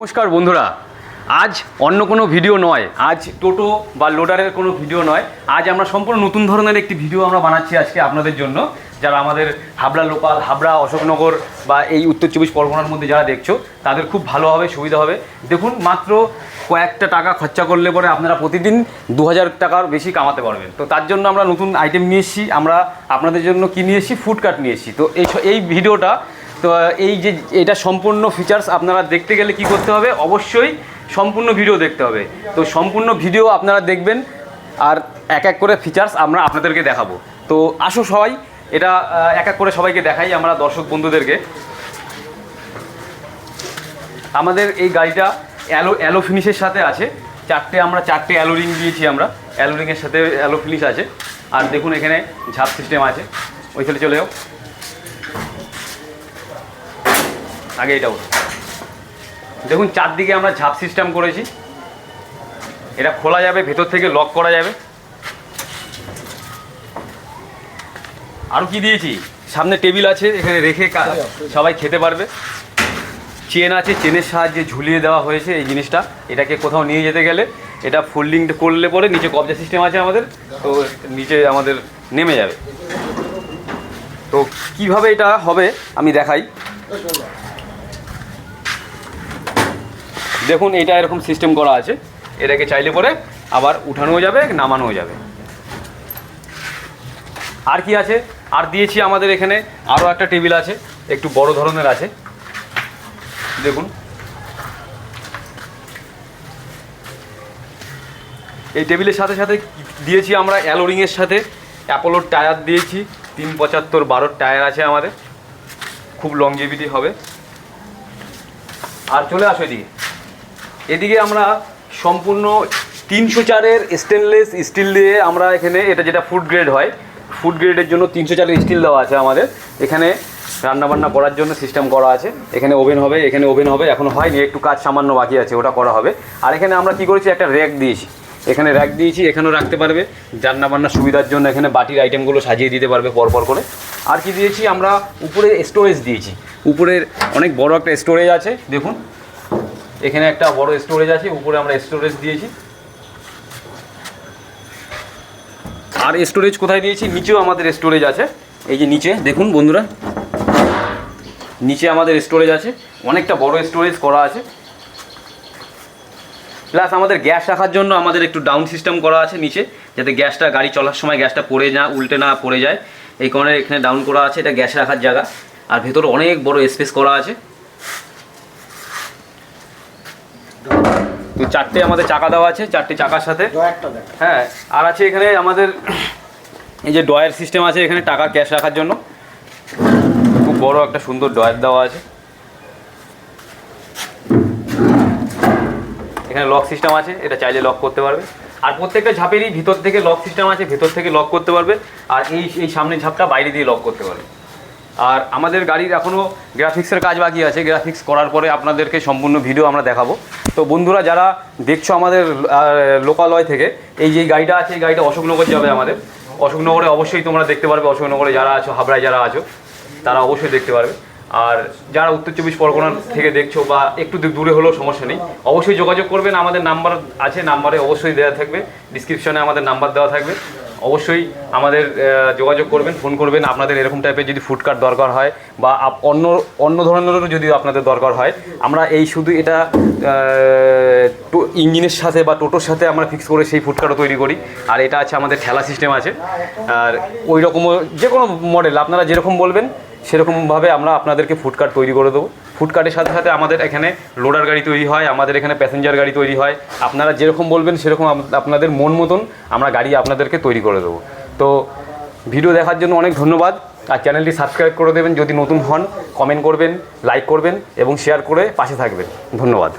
নমস্কার বন্ধুরা। আজ অন্য কোনো ভিডিও নয়। আজ টোটো বা লোডারের কোনো ভিডিও নয়। আজ আমরা সম্পূর্ণ নতুন ধরনের একটি ভিডিও আমরা বানাচ্ছি আজকে আপনাদের জন্য। যারা আমাদের হাবড়া লোকাল, হাবড়া, অশোকনগর বা এই উত্তর চব্বিশ পরগনার মধ্যে যারা দেখছ, তাদের খুব ভালো হবে, সুবিধা হবে। দেখুন, মাত্র কয়েকটা টাকা খরচা করলে পরে আপনারা প্রতিদিন দু হাজার টাকার বেশি কামাতে পারবেন। তো তার জন্য আমরা নতুন আইটেম নিয়ে এসেছি। আমরা আপনাদের জন্য কি নিয়ে এসেছি? ফুড কার্ট নিয়ে এসেছি। তো এই এই ভিডিওটা তো এই যে এটা সম্পূর্ণ ফিচার্স আপনারা দেখতে গেলে কি করতে হবে? অবশ্যই সম্পূর্ণ ভিডিও দেখতে হবে। তো, সম্পূর্ণ ভিডিও আপনারা দেখবেন, আর এক এক করে ফিচার্স আমরা আপনাদেরকে দেখাবো। তো, আসো সবাই, এটা এক এক করে সবাইকে দেখাই আমরা দর্শক বন্ধুদেরকে। আমাদের এই গাড়িটা অ্যালো অ্যালো ফিনিশের সাথে আছে। চারটে আমরা, চারটে অ্যালো রিং দিয়েছি আমরা। অ্যালো রিংয়ের সাথে অ্যালো ফিনিশ আছে। আর দেখুন এখানে ঝাপ সিস্টেম আছে। ওই সাইডে চলে যাও। আগে এটা ওঠো দেখুন চারদিকে আমরা ঝাপ সিস্টেম করেছি। এটা খোলা যাবে ভেতর থেকে লক করা যাবে। আরও কি দিয়েছি? সামনে টেবিল আছে এখানে রেখে সবাই খেতে পারবে। চেন আছে চেনের সাহায্যে ঝুলিয়ে দেওয়া হয়েছে এই জিনিসটা। এটাকে কোথাও নিয়ে যেতে গেলে এটা ফোল্ডিং করলে পরে নিচে কবজা সিস্টেম আছে আমাদের তো নিচে আমাদের নেমে যাবে। তো কীভাবে এটা হবে আমি দেখাই। দেখুন এটা এরকম সিস্টেম করা আছে। এটাকে চাইলে পরে আবার উঠানোও যাবে, নামানোও যাবে। আর কি আছে? আর দিয়েছি আমাদের এখানে আরও একটা টেবিল আছে, একটু বড় ধরনের আছে। দেখুন। এই টেবিলের সাথে সাথে দিয়েছি আমরা অ্যালোরিংয়ের সাথে। অ্যাপোলোর টায়ার দিয়েছি, তিন পঁচাত্তর বারোর টায়ার আছে আমাদের। খুব লংজিভিটি হবে। আর চলে আসো এদিকে। এদিকে আমরা সম্পূর্ণ তিনশো চারের স্টেনলেস স্টিল দিয়ে আমরা এখানে, এটা যেটা ফুড গ্রেড হয় ফুড গ্রেডের জন্য তিনশো চারের স্টিল দেওয়া আছে আমাদের। এখানে রান্নাবান্না করার জন্য সিস্টেম করা আছে। এখানে ওভেন হবে, এখানে ওভেন হবে, এখনও হয়নি, একটু কাজ সামান্য বাকি আছে, ওটা করা হবে। আর এখানে আমরা কি করেছি, একটা র্যাক দিয়েছি। এখানে র্যাক দিয়েছি, এখানেও রাখতে পারবে। রান্নাবান্নার সুবিধার জন্য এখানে বাটির আইটেমগুলো সাজিয়ে দিতে পারবে পরপর করে। আর কি দিয়েছি, আমরা উপরে স্টোরেজ দিয়েছি। উপরের অনেক বড় একটা স্টোরেজ আছে, দেখুন। এখানে একটা বড় স্টোরেজ আছে, উপরে আমরা স্টোরেজ দিয়েছি। আর স্টোরেজ কোথায় দিয়েছি? নিচেও আমাদের স্টোরেজ আছে। এই যে নিচে, দেখুন বন্ধুরা। নিচে আমাদের স্টোরেজ আছে। অনেকটা বড় স্টোরেজ করা আছে। প্লাস আমাদের গ্যাস রাখার জন্য আমাদের একটু ডাউন সিস্টেম করা আছে নিচে, যাতে গ্যাসটা গাড়ি চলার সময় গ্যাসটা পড়ে না, উল্টে না পড়ে যায়। এই কারণে এখানে ডাউন করা আছে, এটা গ্যাস রাখার জায়গা। আর ভেতরে অনেক বড় স্পেস করা আছে। তো চারটে আমাদের চাকা দেওয়া আছে চারটে চাকার সাথে। হ্যাঁ আর আছে এখানে আমাদের এই যে ডয়ার সিস্টেম আছে এখানে টাকা ক্যাশ রাখার জন্য। খুব বড় একটা সুন্দর ডয়ার দেওয়া আছে। এখানে লক সিস্টেম আছে এটা চাইলে লক করতে পারবে। আর প্রত্যেকটা ঝাপেরই ভিতর থেকে লক সিস্টেম আছে ভিতর থেকে লক করতে পারবে। আর এই এই সামনের ঝাপটা বাইরে দিয়ে লক করতে পারবে। আর আমাদের গাড়ির এখনও গ্রাফিক্সের কাজ বাকি আছে। গ্রাফিক্স করার পরে আপনাদেরকে সম্পূর্ণ ভিডিও আমরা দেখাবো। তো বন্ধুরা, যারা দেখছ আমাদের লোকালয় থেকে, এই যে গাড়িটা আছে, এই গাড়িটা অশোকনগর যাবে আমাদের। অশোকনগরে অবশ্যই তোমরা দেখতে পারবে, অশোকনগরে যারা আছো, হাবড়ায় যারা আছো, তারা অবশ্যই দেখতে পারবে। আর যারা উত্তর চব্বিশ পরগনা থেকে দেখছ বা একটু দূরে হলেও সমস্যা নেই, অবশ্যই যোগাযোগ করবেন। আমাদের নাম্বার আছে, নাম্বারে অবশ্যই দেওয়া থাকবে। ডিসক্রিপশনে আমাদের নাম্বার দেওয়া থাকবে। অবশ্যই আমাদের যোগাযোগ করবেন, ফোন করবেন। আপনাদের এরকম টাইপের যদি ফুড কার্ট দরকার হয় বা অন্য অন্য ধরনেরও যদি আপনাদের দরকার হয়, আমরা এই শুধু এটা ইঞ্জিনের সাথে বা টোটোর সাথে আমরা ফিক্স করে সেই ফুড কার্টও তৈরি করি। আর এটা আছে আমাদের ঠেলা সিস্টেম আছে। আর ওই রকমও যে কোনো মডেল আপনারা যেরকম বলবেন, সেরকমভাবে আমরা আপনাদেরকে ফুড কার্ট তৈরি করে দেবো। ফুড কার্টের সাথে সাথে আমাদের এখানে লোডার গাড়ি তৈরি হয়, আমাদের এখানে প্যাসেঞ্জার গাড়ি তৈরি হয়। আপনারা যেরকম বলবেন, সেরকম আপনাদের মন মতন আমরা গাড়ি আপনাদেরকে তৈরি করে দেবো। তো ভিডিও দেখার জন্য অনেক ধন্যবাদ। আর চ্যানেলটি সাবস্ক্রাইব করে দেবেন যদি নতুন হন, কমেন্ট করবেন, লাইক করবেন এবং শেয়ার করে পাশে থাকবেন। ধন্যবাদ।